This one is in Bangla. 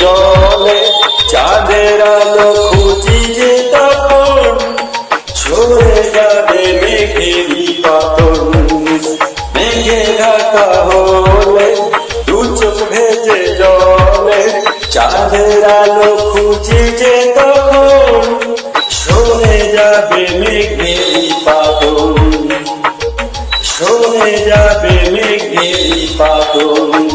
জলে চাঁদের আলো খুঁজি যে তখন। সরে যাবে মেঘেরি পাতন মেঘে ঢাকা দু চোখ ভেজে জলে চাঁদের আলো খুঁজি যে তখন যাবে পাতন যাবে পাতন